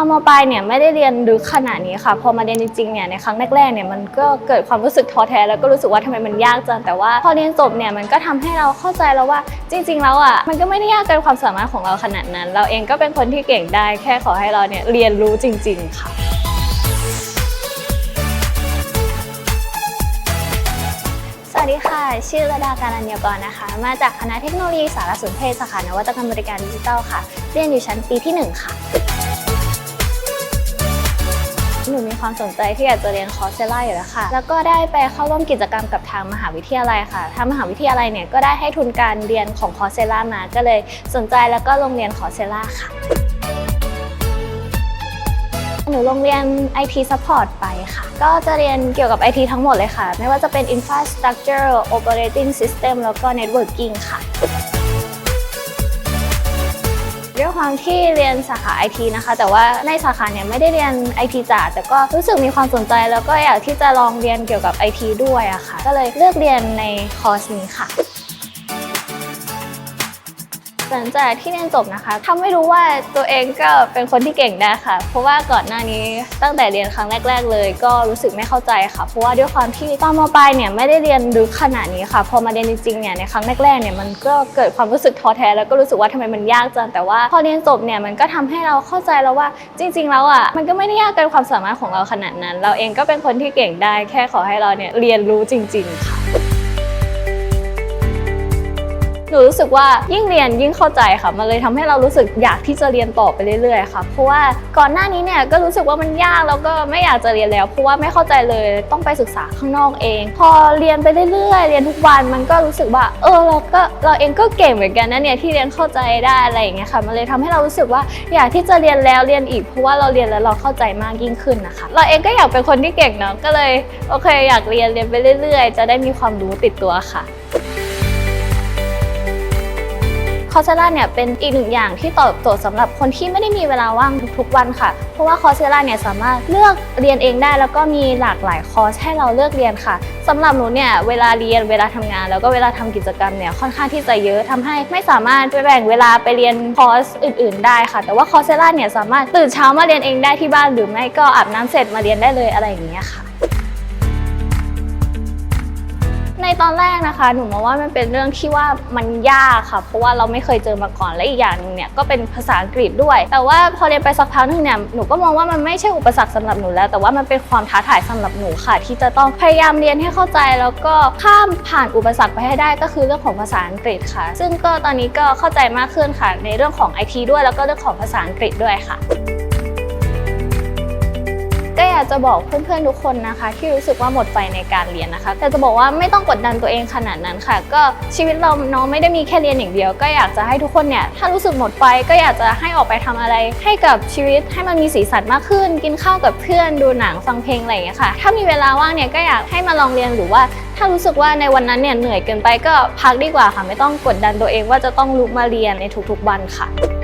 อนมปลายเนี่ยไม่ได้เรียนลึกขนาดนี้ค่ะ พอมาเรียนจริงๆเนี่ยในครั้งแรกๆเนี่ยมันก็เกิดความรู้สึกท้อแท้แล้วก็รู้สึกว่าทำไมมันยากจังแต่ว่าพอเรียนจบเนี่ยมันก็ทำให้เราเข้าใจแล้วว่าจริง ๆ แล้วอะมันก็ไม่ได้ยากเกินความสามารถของเราขนาดนั้น เราเองก็เป็นคนที่เก่งได้แค่ขอให้เราเนี่ยเรียนรู้จริง ๆ ค่ะสวัสดีค่ะ ชื่อระดาการัญญากรนะคะ มาจากคณะเทคโนโลยีสารสนเทศสาขานวัตกรรมบริการดิจิทัลค่ะ เรียนอยู่ชั้นปีที่ 1 ค่ะ หนูมีความสนใจที่อยากจะเรียนคอร์สเซล่าอยู่แล้วค่ะ แล้วก็ได้ไปเข้าร่วมกิจกรรมกับทางมหาวิทยาลัยค่ะ ทางมหาวิทยาลัยเนี่ยก็ได้ให้ทุนการเรียนของคอร์สเซล่ามา ก็เลยสนใจแล้วก็ลงเรียนคอร์สเซล่าค่ะ หนูลงเรียน IT Support ไปค่ะ ก็จะเรียนเกี่ยวกับ IT ทั้งหมดเลยค่ะ ไม่ว่าจะเป็น Infrastructure Operating System แล้วก็ Networking ค่ะ ด้วยความที่เรียนสาขาไอทีนะคะ แต่ว่าในสาขาเนี่ยไม่ได้เรียนไอทีจ๋าแต่ก็รู้สึกมีความสนใจ แล้วก็อยากที่จะลองเรียนเกี่ยวกับไอทีด้วยอะค่ะ ก็เลยเลือกเรียนในคอร์สนี้ค่ะ หลังจากที่เรียนจบนะคะทำให้รู้ว่าตัวเองก็เป็นคนที่เก่งได้ค่ะ เพราะว่าก่อนหน้านี้ตั้งแต่เรียนครั้งแรก ๆ เลย ก็รู้สึกไม่เข้าใจค่ะ เพราะว่าด้วยความที่ตอนมปลายเนี่ยไม่ได้เรียนลึกขนาดนี้ค่ะ พอมาเรียนจริงๆเนี่ยในครั้งแรกๆเนี่ยมันก็เกิดความรู้สึกท้อแท้แล้วก็รู้สึกว่าทำไมมันยากจังแต่ว่าพอเรียนจบเนี่ยมันก็ทำให้เราเข้าใจแล้วว่าจริง ๆ แล้วอะมันก็ไม่ได้ยากเกินความสามารถของเราขนาดนั้น เราเองก็เป็นคนที่เก่งได้ แค่ขอให้เราเนี่ยเรียนรู้จริง ๆ ค่ะ หนูรู้สึกว่ายิ่งเรียนยิ่งเข้าใจค่ะ มันเลยทำให้เรารู้สึกอยากที่จะเรียนต่อไปเรื่อยๆค่ะ เพราะว่าก่อนหน้านี้เนี่ยก็รู้สึกว่ามันยากแล้วก็ไม่อยากจะเรียนแล้ว เพราะว่าไม่เข้าใจเลยต้องไปศึกษาข้างนอกเอง พอเรียนไปเรื่อยๆ เรียนทุกวันมันก็รู้สึกว่า เออเราก็เราเองก็เก่งเหมือนกันนะเนี่ยที่เรียนเข้าใจได้อะไรอย่างเงี้ยค่ะ มันเลยทำให้เรารู้สึกว่าอยากที่จะเรียนแล้วเรียนอีก เพราะว่าเราเรียนแล้วเราเข้าใจมากยิ่งขึ้นนะคะ เราเองก็อยากเป็นคนที่เก่งเนาะก็เลยโอเคอยากเรียนเรียนไปเรื่อยๆ จะได้มีความรู้ติดตัวค่ะ อร์เซล่าเนี่ยเป็นอีกหนึ่งอย่างที่ตอบโจทย์สำหรับคนที่ไม่ได้มีเวลาว่างทุกๆวันค่ะ เพราะว่าคอร์เซล่าเนี่ยสามารถเลือกเรียนเองได้ แล้วก็มีหลากหลายคอร์สให้เราเลือกเรียนค่ะสำหรับหนูเนี่ยเวลาเรียนเวลาทำงาน แล้วก็เวลาทำกิจกรรมเนี่ยค่อนข้างที่จะเยอะทำให้ไม่สามารถไปแบ่งเวลาไปเรียนคอร์สอื่น ๆ ได้ค่ะ แต่ว่าคอร์เซล่าเนี่ยสามารถตื่นเช้ามาเรียนเองได้ที่บ้านหรือไม่ก็อาบน้ำเสร็จมาเรียนได้เลยอะไรอย่างเงี้ยค่ะ ตอนแรกนะคะ หนูมองว่ามันเป็นเรื่องที่ว่ามันยากค่ะ เพราะว่าเราไม่เคยเจอมาก่อนและอีกอย่างหนึงเนี่ยก็เป็นภาษาอังกฤษด้วย แต่ว่าพอเรียนไปสักพักหนึงเนี่ยหนูก็มองว่ามันไม่ใช่อุปสรรคสำหรับหนูแล้ว แต่ว่ามันเป็นความท้าทายสำหรับหนูค่ะ ที่จะต้องพยายามเรียนให้เข้าใจแล้วก็ข้ามผ่านอุปสรรคไปให้ได้ ก็คือเรื่องของภาษาอังกฤษค่ะ ซึ่งก็ตอนนี้ก็เข้าใจมากขึ้นค่ะ ในเรื่องของ IT ด้วยแล้วก็เรื่องของภาษาอังกฤษด้วยค่ะากจะบอกเพื่อนๆทุกคนนะคะ ที่รู้สึกว่าหมดไฟในการเรียนนะคะแต่จะบอกว่าไม่ต้องกดดันตัวเองขนาดนั้นค่ะ ก็ชีวิตเราน้องไม่ได้มีแค่เรียนอย่างเดียว ก็อยากจะให้ทุกคนเนี่ยถ้ารู้สึกหมดไฟก็อยากจะให้ออกไปทำอะไร ให้กับชีวิตให้มันมีสีสันมากขึ้น กินข้าวกับเพื่อนดูหนังฟังเพลงอะไรอย่างเงี้ยค่ะ ถ้ามีเวลาว่างเนี่ยก็อยากให้มาลองเรียนหรือว่า ถ้ารู้สึกว่าในวันนั้นเนี่ยเหนื่อยเกินไปก็พักดีกว่าค่ะ ไม่ต้องกดดันตัวเองว่าจะต้องลุกมาเรียนในทุกๆวันค่ะ